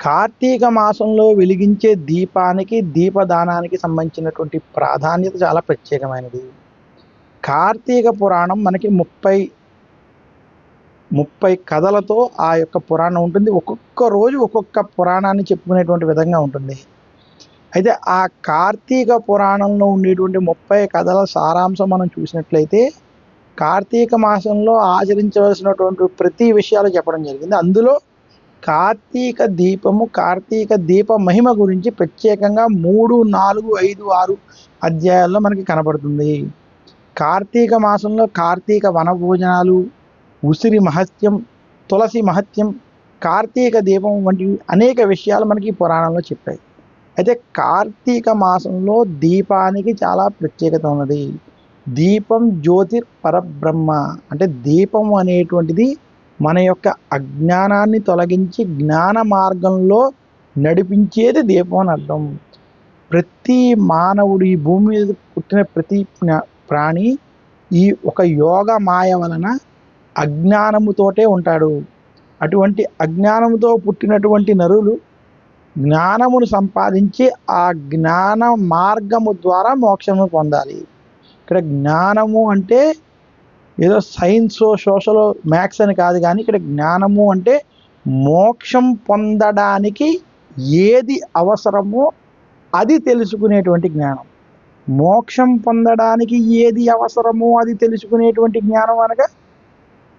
కార్తీక మాసంలో వెలిగించే దీపానికి దీపదానానికి సంబంధించినటువంటి ప్రాధాన్యత చాలా ప్రత్యేకమైనది. కార్తీక పురాణం మనకి ముప్పై ముప్పై కథలతో ఆ యొక్క పురాణం ఉంటుంది. ఒక్కొక్క రోజు ఒక్కొక్క పురాణాన్ని చెప్పుకునేటువంటి విధంగా ఉంటుంది. అయితే ఆ కార్తీక పురాణంలో ఉండేటువంటి ముప్పై కథల సారాంశం మనం చూసినట్లయితే కార్తీక మాసంలో ఆచరించవలసినటువంటి ప్రతి విషయాలు చెప్పడం జరిగింది. అందులో కార్తీక దీపము కార్తీక దీప మహిమ గురించి ప్రత్యేకంగా మూడు నాలుగు ఐదు ఆరు అధ్యాయాల్లో మనకి కనబడుతుంది. కార్తీక మాసంలో కార్తీక వనభోజనాలు ఉసిరి మహత్యం తులసి మహత్యం కార్తీక దీపం వంటివి అనేక విషయాలు మనకి పురాణంలో చెప్పాయి. అయితే కార్తీక మాసంలో దీపానికి చాలా ప్రత్యేకత ఉన్నది. దీపం జ్యోతిర్ పరబ్రహ్మ అంటే దీపం అనేటువంటిది మన యొక్క అజ్ఞానాన్ని తొలగించి జ్ఞాన మార్గంలో నడిపించేది దీపం అని అర్థం. ప్రతి మానవుడు ఈ భూమి మీద పుట్టిన ప్రతి జ్ఞా- ప్రాణి ఈ ఒక యోగ మాయ వలన అజ్ఞానముతోటే ఉంటాడు. అటువంటి అజ్ఞానముతో పుట్టినటువంటి నరులు జ్ఞానమును సంపాదించి ఆ జ్ఞాన మార్గము ద్వారా మోక్షము పొందాలి. ఇక్కడ జ్ఞానము అంటే ఏదో సైన్స్ సోషల్ మ్యాథ్స్ అని కాదు కానీ ఇక్కడ జ్ఞానము అంటే మోక్షం పొందడానికి ఏది అవసరమో అది తెలుసుకునేటువంటి జ్ఞానం. మోక్షం పొందడానికి ఏది అవసరమో అది తెలుసుకునేటువంటి జ్ఞానం అనగా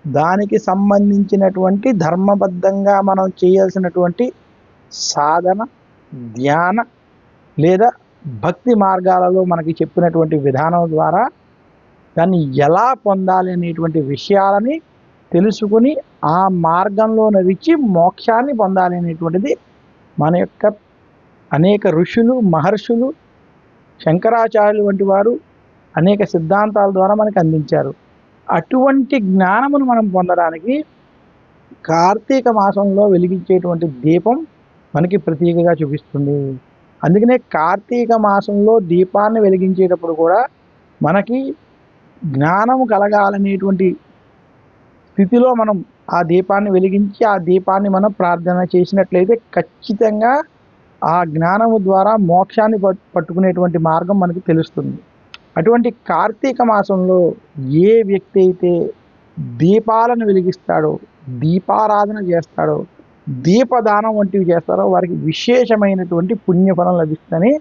దానికి సంబంధించినటువంటి ధర్మబద్ధంగా మనం చేయాల్సినటువంటి సాధన ధ్యాన లేదా భక్తి మార్గాలలో మనకి చెప్పినటువంటి విధానం ద్వారా దాన్ని ఎలా పొందాలి అనేటువంటి విషయాలని తెలుసుకుని ఆ మార్గంలో నడిచి మోక్షాన్ని పొందాలి అనేటువంటిది మన యొక్క అనేక ఋషులు మహర్షులు శంకరాచార్యులు వంటి వారు అనేక సిద్ధాంతాల ద్వారా మనకు అందించారు. అటువంటి జ్ఞానమును మనం పొందడానికి కార్తీక మాసంలో వెలిగించేటువంటి దీపం మనకి ప్రతీకగా చూపిస్తుంది. అందుకనే కార్తీక మాసంలో దీపాన్ని వెలిగించేటప్పుడు కూడా మనకి జ్ఞానము కలగాలనేటువంటి స్థితిలో మనం ఆ దీపాన్ని వెలిగించి ఆ దీపాన్ని మనం ప్రార్థన చేసినట్లయితే ఖచ్చితంగా ఆ జ్ఞానము ద్వారా మోక్షాన్ని పట్టుకునేటువంటి మార్గం మనకు తెలుస్తుంది. అటువంటి కార్తీక మాసంలో ఏ వ్యక్తి అయితే దీపాలను వెలిగిస్తాడో దీపారాధన చేస్తాడో దీపదానం వంటివి చేస్తారో వారికి విశేషమైనటువంటి పుణ్యఫలం లభిస్తుందని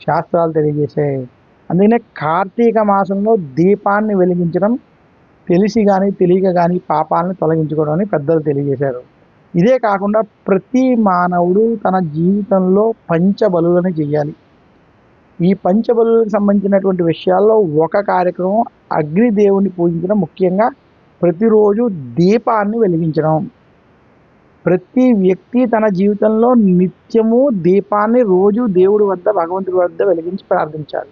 శాస్త్రాలు తెలియజేశాయి. అందుకనే కార్తీక మాసంలో దీపాన్ని వెలిగించడం తెలిసి కానీ తెలియక కానీ పాపాలను తొలగించుకోవడం అని పెద్దలు తెలియజేశారు. ఇదే కాకుండా ప్రతి మానవుడు తన జీవితంలో పంచబలులను చేయాలి ఈ పంచబలులకు సంబంధించినటువంటి విషయాల్లో ఒక కార్యక్రమం అగ్నిదేవుని పూజించడం ముఖ్యంగా ప్రతిరోజు దీపాన్ని వెలిగించడం. ప్రతి వ్యక్తి తన జీవితంలో నిత్యము దీపాన్ని రోజు దేవుడి వద్ద భగవంతుడి వద్ద వెలిగించి ప్రార్థించాలి.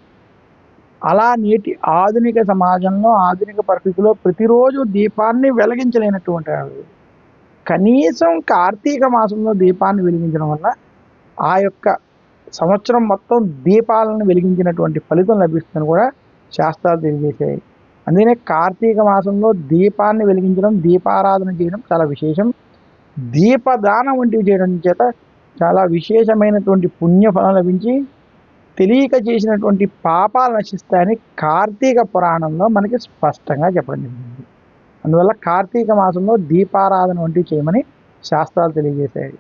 అలా నేటి ఆధునిక సమాజంలో ఆధునిక పరిస్థితిలో ప్రతిరోజు దీపాన్ని వెలిగించలేనటువంటి కనీసం కార్తీక మాసంలో దీపాన్ని వెలిగించడం వల్ల ఆ యొక్క సంవత్సరం మొత్తం దీపాలను వెలిగించినటువంటి ఫలితం లభిస్తుందని కూడా శాస్త్రాలు తెలియజేశాయి. అందుకనే కార్తీక మాసంలో దీపాన్ని వెలిగించడం దీపారాధన చేయడం చాలా విశేషం. దీపదానం వంటివి చేయడం చేత చాలా విశేషమైనటువంటి పుణ్యఫలం లభించి తెలియక చేసినటువంటి పాపాలు నశిస్తాయని కార్తీక పురాణంలో మనకి స్పష్టంగా చెప్పడం జరిగింది. అందువల్ల కార్తీక మాసంలో దీపారాధన వంటివి చేయమని శాస్త్రాలు తెలియజేశాయి.